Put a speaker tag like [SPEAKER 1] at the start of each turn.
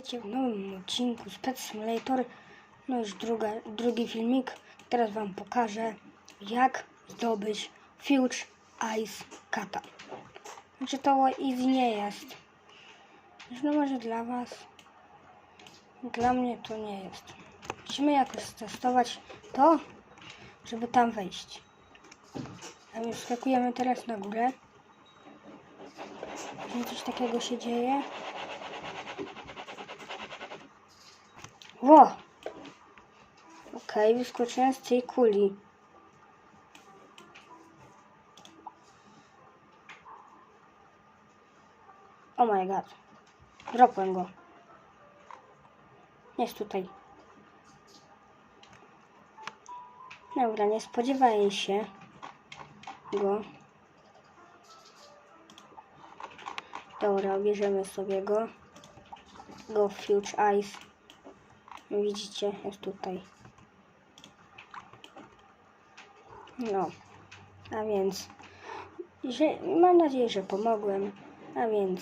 [SPEAKER 1] Witajcie w nowym odcinku z Pet Simulator. No już druga, drugi filmik. Teraz Wam pokażę, jak zdobyć Fuge Ice Kata. Znaczy to easy nie jest. No może dla Was. Dla mnie to nie jest. Musimy jakoś testować to, żeby tam wejść. A więc skakujemy teraz na górę. Coś takiego się dzieje. Ło! Okej, wyskoczyłem z tej kuli. Oh my god. Dropłem go. Jest tutaj. Dobra, nie spodziewałem się go. Dobra, bierzemy sobie go. Go Fuge Widzicie, jest tutaj. No, a więc, że, mam nadzieję, że pomogłem. A więc,